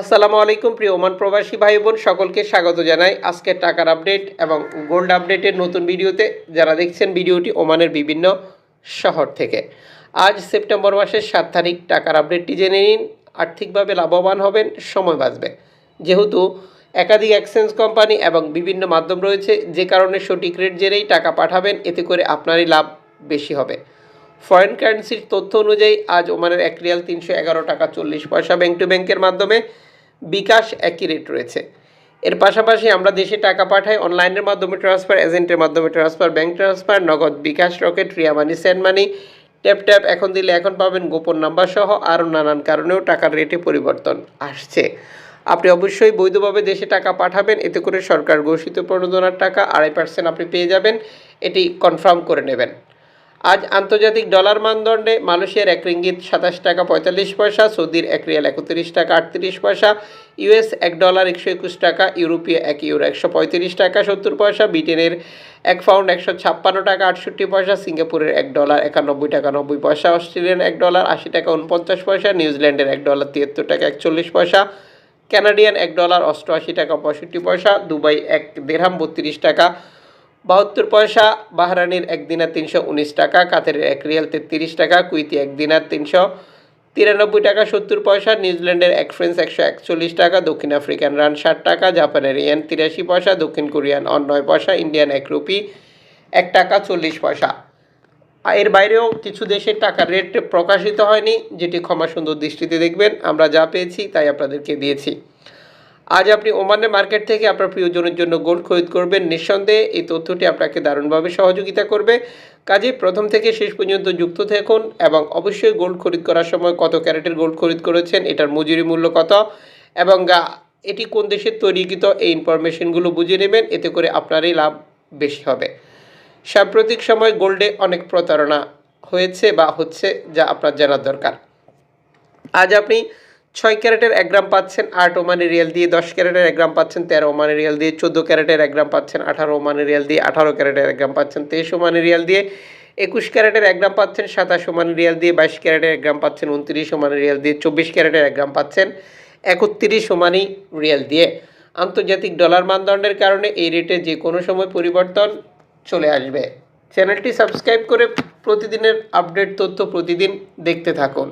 আসসালামু আলাইকুম প্রিয় ওমান প্রবাসী ভাই বোন, সকলকে স্বাগত জানাই আজকের টাকার আপডেট এবং গোল্ড আপডেটের নতুন ভিডিওতে। যারা দেখছেন ভিডিওটি ওমানের বিভিন্ন শহর থেকে। আজ সেপ্টেম্বর মাসের সাত তারিখ, টাকার আপডেটটি জেনে নিন। আর্থিকভাবে লাভবান হবেন, সময় বাঁচবে। যেহেতু একাধিক এক্সচেঞ্জ কোম্পানি এবং বিভিন্ন মাধ্যম রয়েছে, যে কারণে সঠিক রেট জেনেই টাকা পাঠাবেন, এতে করে আপনারই লাভ বেশি হবে। ফরেন কারেন্সির তথ্য অনুযায়ী আজ ওমানের এক রিয়াল তিনশো এগারো টাকা চল্লিশ পয়সা ব্যাংক টু ব্যাংকের মাধ্যমে বিকাশ একই রেট রয়েছে। এর পাশাপাশি আমরা দেশে টাকা পাঠাই অনলাইনের মাধ্যমে ট্রান্সফার এজেন্টের মাধ্যমে transfer bank transfer Nagad bKash Rocket Ria money send money tap tap এখন দিলে এখন পাবেন গোপন নাম্বার সহ আরও নানান কারণেও টাকার রেটে পরিবর্তন আসছে। আপনি অবশ্যই বৈধভাবে দেশে টাকা পাঠাবেন, এতে করে সরকার ঘোষিত প্রণোদনার টাকা আড়াই পার্সেন্ট আপনি পেয়ে যাবেন, এটি কনফার্ম করে নেবেন। আজ আন্তর্জাতিক ডলার মানদণ্ডে মালয়েশিয়ার এক রিঙ্গিত সাতাশ টাকা পঁয়তাল্লিশ পয়সা, সৌদির এক রিয়াল একত্রিশ টাকা আটত্রিশ পয়সা, ইউএস এক ডলার একশো একুশ টাকা ইউরোপীয় এক ইউরো একশো পঁয়ত্রিশ টাকা সত্তর পয়সা, ব্রিটেনের এক পাউন্ড একশো ছাপ্পান্ন টাকা আটষট্টি পয়সা, সিঙ্গাপুরের এক ডলার একানব্বই টাকা নব্বই পয়সা, অস্ট্রেলিয়ান এক ডলার আশি টাকা উনপঞ্চাশ পয়সা, নিউজিল্যান্ডের এক ডলার তিয়াত্তর টাকা একচল্লিশ পয়সা, ক্যানাডিয়ান এক ডলার অষ্টআশি টাকা পঁয়ষট্টি পয়সা, দুবাই এক দেড়হাম বত্রিশ টাকা বাহাত্তর পয়সা বাহরানির এক দিনার তিনশো উনিশ টাকা, কাতারের এক রিয়াল তেত্রিশ টাকা, কুইতি এক দিনার তিনশো তিরানব্বই টাকা, সত্তর পয়সা, নিউজিল্যান্ডের এক ফ্রেন্স একশো একচল্লিশ টাকা, দক্ষিণ আফ্রিকান রান ষাট টাকা, জাপানের ইয়ান তিরাশি পয়সা, দক্ষিণ কোরিয়ান অন নয় পয়সা, ইন্ডিয়ান এক রুপি এক টাকা চল্লিশ পয়সা। এর বাইরেও কিছু দেশের টাকার রেট প্রকাশিত হয়নি, যেটি ক্ষমা সুন্দর দৃষ্টিতে দেখবেন। আমরা যা পেয়েছি, তাই আপনাদেরকে দিয়েছি। আজ আপনি ওমানের মার্কেট থেকে আপনার প্রিয়জনের জন্য গোল্ড খরিদ করবেন। নিঃসন্দেহে এই তথ্যটি আপনাকে দারুণভাবে সহযোগিতা করবে। কাজে প্রথম থেকে শেষ পর্যন্ত যুক্ত থাকুন এবং অবশ্যই গোল্ড খরিদ করার সময় কত ক্যারেটের গোল্ড খরিদ করেছেন, এটার মজুরি মূল্য কত এবং এটি কোন দেশের তৈরিকৃত এই ইনফরমেশনগুলো বুঝে নেবেন, এতে করে আপনারই লাভ বেশি হবে। সাম্প্রতিক সময় গোল্ডে অনেক প্রতারণা হয়েছে বা হচ্ছে যা আপনার জানার দরকার। আজ আপনি ছয় ক্যারেটের এক গ্রাম পাচ্ছেন, আট ওমানি রিয়াল দিয়ে দশ ক্যারেটের এক গ্রাম পাচ্ছেন, তেরো ওমানি রিয়াল দিয়ে চোদ্দ ক্যারেটের এক গ্রাম পাচ্ছেন, আঠারো ওমানি রিয়াল দিয়ে আঠারো ক্যারেটের এক গ্রাম পাচ্ছেন, তেইশ ওমানি রিয়াল দিয়ে একুশ ক্যারেটের এক গ্রাম পাচ্ছেন, সাতাশ ওমানি রিয়াল দিয়ে বাইশ ক্যারেটের এক গ্রাম পাচ্ছেন, উনত্রিশ ওমানি রিয়াল দিয়ে চব্বিশ ক্যারেটের এক গ্রাম পাচ্ছেন, একত্রিশ ওমানি রিয়াল দিয়ে। আন্তর্জাতিক ডলার মানদণ্ডের কারণে এই রেটে যে কোনো সময় পরিবর্তন চলে আসবে। চ্যানেলটি সাবস্ক্রাইব করে প্রতিদিনের আপডেট তথ্য প্রতিদিন দেখতে থাকুন।